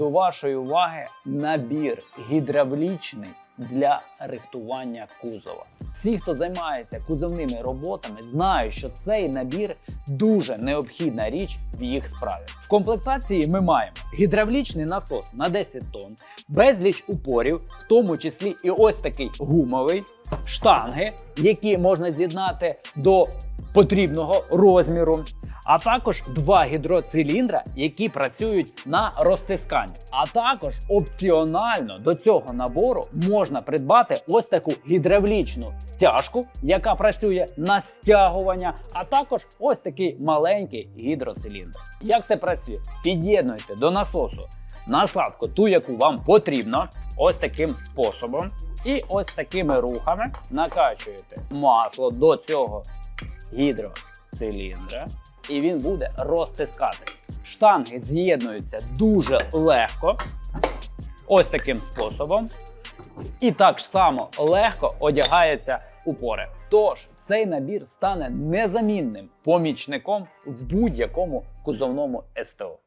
до вашої уваги набір гідравлічний для рихтування кузова. Всі, хто займається кузовними роботами, знають, що цей набір дуже необхідна річ в їх справі. В комплектації ми маємо гідравлічний насос на 10 тонн, безліч упорів, в тому числі і ось такий гумовий, штанги, які можна з'єднати до потрібного розміру. А також два гідроциліндра, які працюють на розтискання. А також опціонально до цього набору можна придбати ось таку гідравлічну стяжку, яка працює на стягування, а також ось такий маленький гідроциліндр. Як це працює? Під'єднуйте до насосу насадку, ту, яку вам потрібно, ось таким способом. І ось такими рухами накачуєте масло до цього гідроциліндра, і він буде розтискати. Штанги з'єднуються дуже легко, ось таким способом. І так само легко одягається упори. Тож цей набір стане незамінним помічником в будь-якому кузовному СТО.